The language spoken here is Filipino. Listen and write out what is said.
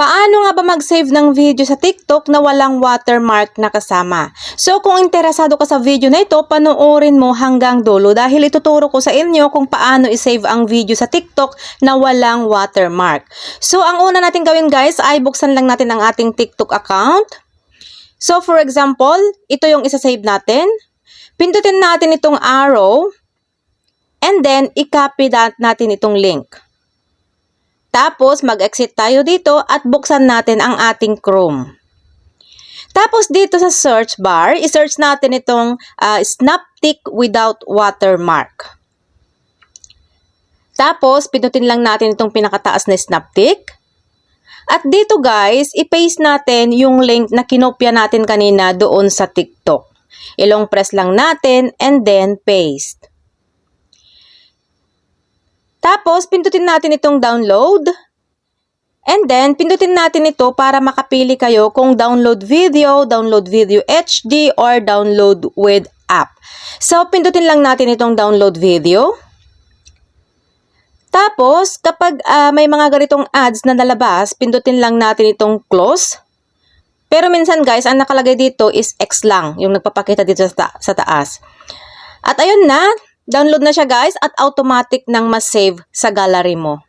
Paano nga ba mag-save ng video sa TikTok na walang watermark na kasama? So kung interesado ka sa video na ito, panoorin mo hanggang dulo dahil ituturo ko sa inyo kung paano i-save ang video sa TikTok na walang watermark. So ang una natin gawin guys ay buksan lang natin ang ating TikTok account. So for example, ito yung isa-save natin. Pindutin natin itong arrow and then i-copy natin itong link. Tapos, mag-exit tayo dito at buksan natin ang ating Chrome. Tapos, dito sa search bar, i-search natin itong uh, Snaptic without watermark. Tapos, pinutin lang natin itong pinakataas na Snaptic. At dito guys, i-paste natin yung link na kinopya natin kanina doon sa TikTok. Ilong press lang natin and then paste. Tapos, pindutin natin itong download. And then, pindutin natin ito para makapili kayo kung download video, download video HD, or download with app. So, pindutin lang natin itong download video. Tapos, kapag uh, may mga ganitong ads na nalabas, pindutin lang natin itong close. Pero minsan guys, ang nakalagay dito is X lang, yung nagpapakita dito sa, ta- sa taas. At ayun na, Download na siya guys at automatic nang ma-save sa gallery mo.